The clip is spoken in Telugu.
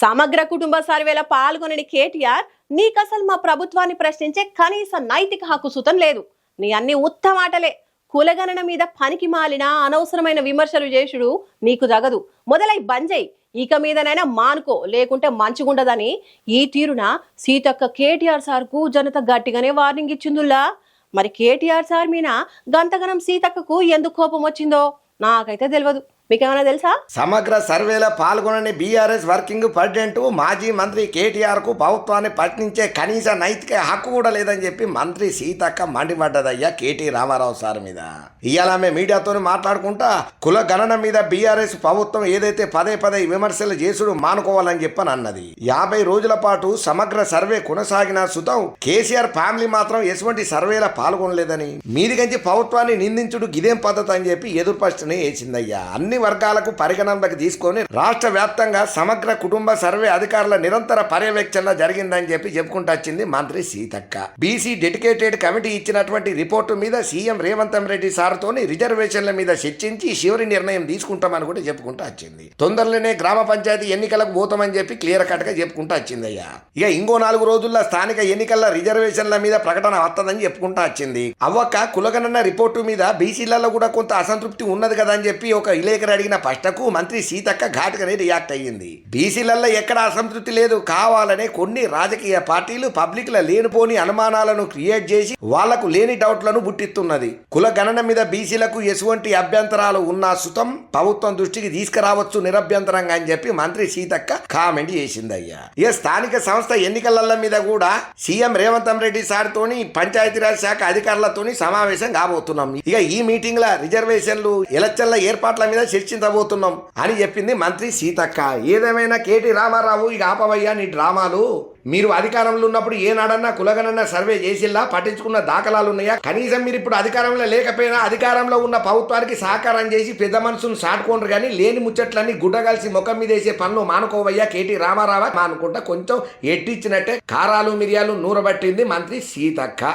సమగ్ర కుటుంబ సర్వేలో పాల్గొనని కేటీఆర్ నీకసలు మా ప్రభుత్వాన్ని ప్రశ్నించే కనీస నైతిక హక్కు సుతం లేదు. నీ అన్ని ఉత్తమాటలే కులగణన మీద పనికి మాలిన అనవసరమైన విమర్శలు చేసుడు నీకు తగదు మొదలై బంజై ఇక మీదనైనా మానుకో లేకుంటే మంచిగుండదని ఈ తీరున సీతక్క కేటీఆర్ సార్కు జనత గట్టిగానే వార్నింగ్ ఇచ్చిందుల్లా. మరి కేటీఆర్ సార్ మీద గంతగనం సీతక్కకు ఎందుకు కోపం వచ్చిందో నాకైతే తెలియదు మీకేమైనా తెలుసా? సమగ్ర సర్వేలో పాల్గొనని బీఆర్ఎస్ వర్కింగ్ ప్రెసిడెంట్ మాజీ మంత్రి కేటీఆర్కు ప్రభుత్వాన్ని ప్రశ్నించే కనీస నైతిక హక్కు కూడా లేదని చెప్పి మంత్రి సీతక్క మండిపడ్డదయ్యా కేటీ రామారావు సార్ మీద. ఇవాళ ఆమె మీడియాతో మాట్లాడుకుంటా కుల గణన మీద బీఆర్ఎస్ ప్రభుత్వం ఏదైతే పదే పదే విమర్శలు చేసుడు మానుకోవాలని చెప్పని అన్నది. యాభై రోజుల పాటు సమగ్ర సర్వే కొనసాగిన సుతం కేసీఆర్ ఫ్యామిలీ మాత్రం ఎటువంటి సర్వేలో పాల్గొనలేదని. మీదిగంచి ప్రభుత్వాన్ని నిందించుడు గిదేం పద్ధతి అని చెప్పి ఎదురు వేసిందయ్యా. అన్ని వర్గాలకు పరిగణనలోకి తీసుకొని రాష్ట్ర వ్యాప్తంగా సమగ్ర కుటుంబ సర్వే అధికారుల నిరంతర పర్యవేక్షణ జరిగిందని చెప్పి చెప్పుకుంటూ వచ్చింది మంత్రి సీతక్క. బీసీ డెడికేటెడ్ కమిటీ ఇచ్చినటువంటి రిపోర్టు మీద సీఎం రేవంత్ రెడ్డి సార్తోని రిజర్వేషన్ల మీద చర్చించి చివరి నిర్ణయం తీసుకుంటామని కూడా చెప్పుకుంటూ వచ్చింది. తొందరలోనే గ్రామ పంచాయతీ ఎన్నికలకు పోతామని చెప్పి క్లియర్ కట్గా చెప్పుకుంటూ వచ్చిందయ్యా. ఇక ఇంకో నాలుగు రోజుల్లో స్థానిక ఎన్నికల రిజర్వేషన్ల మీద ప్రకటన వస్తుందని చెప్పుకుంటూ వచ్చింది. అవ్వక కులగణన రిపోర్టు మీద బీసీలలో కూడా కొంత అసంతృప్తి ఉన్నది కదా అని చెప్పి ఒక విలేకరు అడిగిన ప్రశ్నకు మంత్రి సీతక్క ఘాటుగానే రియాక్ట్ అయ్యింది. బీసీలలో ఎక్కడ అసంతృప్తి లేదు. కావాలనే కొన్ని రాజకీయ పార్టీలు పబ్లిక్ ల లేనిపోని అనుమానాలను క్రియేట్ చేసి వాళ్ళకు లేని డౌట్లను బుట్టిస్తున్నది. కుల గణన మీద బీసీలకు ఎటువంటి అభ్యంతరాలు ఉన్నా సుతం ప్రభుత్వం దృష్టికి తీసుకురావచ్చు నిరభ్యంతరంగా అని చెప్పి మంత్రి సీతక్క కామెంట్ చేసిందయ్యా. ఇక స్థానిక సంస్థ ఎన్నికల మీద కూడా సీఎం రేవంత్ రెడ్డి సార్తోని పంచాయతీరాజ్ శాఖ అధికారులతోని సమావేశం కాబోతున్నాం. ఇక ఈ మీటింగ్ రిజర్వేషన్లు ఎలక్షన్ల ఏర్పాట్ల మీద చర్చించబోతున్నాం అని చెప్పింది మంత్రి సీతక్క. ఏదేమైనా కేటీ రామారావు ఇక ఆపవయ్యా నీ డ్రామాలు? మీరు అధికారంలో ఉన్నప్పుడు ఏనాడన్నా కులగనన్నా సర్వే చేసిల్లా? పట్టించుకున్న దాఖలాలు ఉన్నాయా కనీసం మీరు ఇప్పుడు అధికారంలో లేకపోయినా అధికారంలో ఉన్న ప్రభుత్వానికి సహకారం చేసి పెద్ద మనసును సాటుకోండ్రు కానీ లేని ముచ్చట్లన్నీ గుడ్డగలిసి ముఖం మీద వేసే పనులు మానుకోవయ్యా కేటీ రామారావా? మానుకుంటా కొంచెం ఎట్టిచ్చినట్టే కారాలు మిరియాలు నూరబట్టింది మంత్రి సీతక్క.